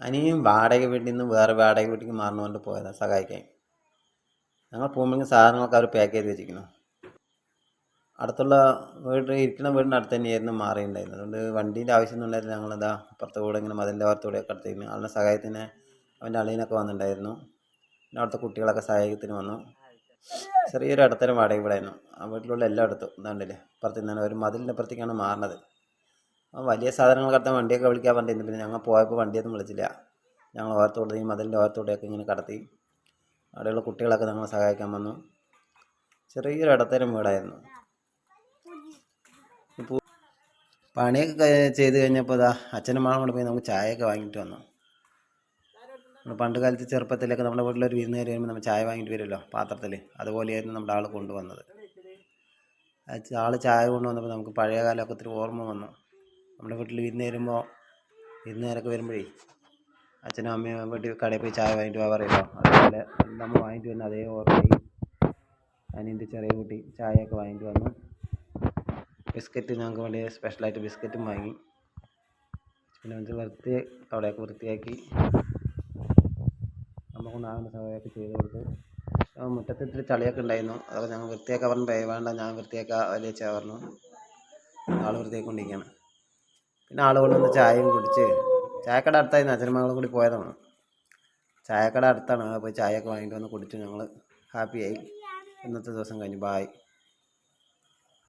അനിയും വാടക വീട്ടിൽ നിന്ന് വേറെ വാടക വീട്ടിലേക്ക് മാറണമെന്ന് പോയതാണ് സഹായിക്കാൻ. ഞങ്ങൾ പോകുമ്പോഴേക്കും സാധനങ്ങളൊക്കെ അവർ പാക്ക് ചെയ്ത് വെച്ചിരിക്കുന്നു. അടുത്തുള്ള വീട് ഇരിക്കുന്ന വീടിന്റെ അടുത്ത് തന്നെയായിരുന്നു മാറിയിട്ടുണ്ടായിരുന്നത്. അതുകൊണ്ട് വണ്ടീന്റെ ആവശ്യമൊന്നും ഉണ്ടായിരുന്നില്ല ഞങ്ങളിതാ അപ്പുറത്തെ കൂടെ ഇങ്ങനെ മതിലിന്റെ ഭാഗത്തൂടെയൊക്കെ അടുത്തിരുന്നു ആളുടെ സഹായത്തിന് അവന്റെ അളിയനൊക്കെ വന്നിട്ടുണ്ടായിരുന്നു. പിന്നെ അവിടുത്തെ കുട്ടികളൊക്കെ സഹായത്തിന് വന്നു. ചെറിയൊരു ഇടത്തരം വാടക വീടായിരുന്നു. ആ വീട്ടിലുള്ള എല്ലാം എടുത്തു ഇതാണ്ടില്ലേ അപ്പുറത്ത് നിന്നാണ്. ഒരു മതിലിന്റെ അപ്പുറത്തേക്കാണ് മാറുന്നത് ആ വലിയ സാധനങ്ങൾ കടത്താൻ വണ്ടിയൊക്കെ വിളിക്കാൻ പറഞ്ഞിരുന്നു. പിന്നെ ഞങ്ങൾ പോയപ്പോൾ വണ്ടിയൊന്നും വിളിച്ചില്ല. ഞങ്ങൾ ഓരത്തോടെ ഈ മതിലിന്റെ ഓരത്തോടെയൊക്കെ ഇങ്ങനെ കടത്തി. അവിടെയുള്ള കുട്ടികളൊക്കെ ഞങ്ങളെ സഹായിക്കാൻ വന്നു. ചെറിയൊരു ഇടത്തരം വീടായിരുന്നു. ഇപ്പോൾ പണിയൊക്കെ ചെയ്ത് കഴിഞ്ഞപ്പോൾ ഇതാ അച്ഛനും മാളും കൂടെ പോയി നമുക്ക് ചായയൊക്കെ വാങ്ങിയിട്ട് വന്നു. നമ്മൾ പണ്ട് കാലത്ത് ചെറുപ്പത്തിലൊക്കെ നമ്മുടെ വീട്ടിലൊരു വിരുന്ന് കയറി വരുമ്പോൾ നമ്മൾ ചായ വാങ്ങിയിട്ട് വരുമല്ലോ പാത്രത്തിൽ അതുപോലെയായിരുന്നു നമ്മുടെ ആൾ കൊണ്ടുവന്നത്. ആൾ ചായ കൊണ്ടുവന്നപ്പോൾ നമുക്ക് പഴയ കാലമൊക്കെ ഒത്തിരി ഓർമ്മ വന്നു. നമ്മുടെ വീട്ടിൽ വിരുന്ന് വരുമ്പോൾ വിരുന്നുകാരൊക്കെ വരുമ്പോഴേ അച്ഛനും അമ്മയും വീട്ടിൽ കടയിൽ പോയി ചായ വാങ്ങിയിട്ട് പോകാൻ പറയുമ്പോൾ അതുപോലെ നമ്മൾ വാങ്ങിയിട്ട് വന്ന അതേ ഓർമ്മയായി അനിയന്റെ ചെറിയ കുട്ടി ചായയൊക്കെ വാങ്ങിയിട്ട് വന്നു ബിസ്ക്കറ്റ് ഞങ്ങൾക്ക് വേണ്ടി സ്പെഷ്യലായിട്ട് ബിസ്ക്കറ്റും വാങ്ങി. പിന്നെ വന്നിട്ട് വൃത്തി അവിടെയൊക്കെ വൃത്തിയാക്കി നമ്മൾ കൊണ്ടാകുന്ന സഹായമൊക്കെ ചെയ്ത് കൊടുത്തു. മുറ്റത്ത് ഇത്തിരി ചളിയൊക്കെ ഉണ്ടായിരുന്നു. അതൊക്കെ ഞങ്ങൾ വൃത്തിയാക്കാൻ പറഞ്ഞു. "ഏയ് വേണ്ട ഞാൻ വൃത്തിയാക്കാം വലിയ പറഞ്ഞു. ആൾ വൃത്തിയാക്കിക്കൊണ്ടിരിക്കുകയാണ് പിന്നെ ആൾ കൊണ്ടുവന്ന് ചായയും കുടിച്ച് ചായക്കട അടുത്തായി അച്ഛനും മകളും കൂടി പോയതാണ്. ചായക്കട അടുത്താണ്. പോയി ചായയൊക്കെ വാങ്ങിയിട്ട് വന്ന് കുടിച്ച് ഞങ്ങൾ ഹാപ്പിയായി. ഇന്നത്തെ ദിവസം കഴിഞ്ഞു. ബായ്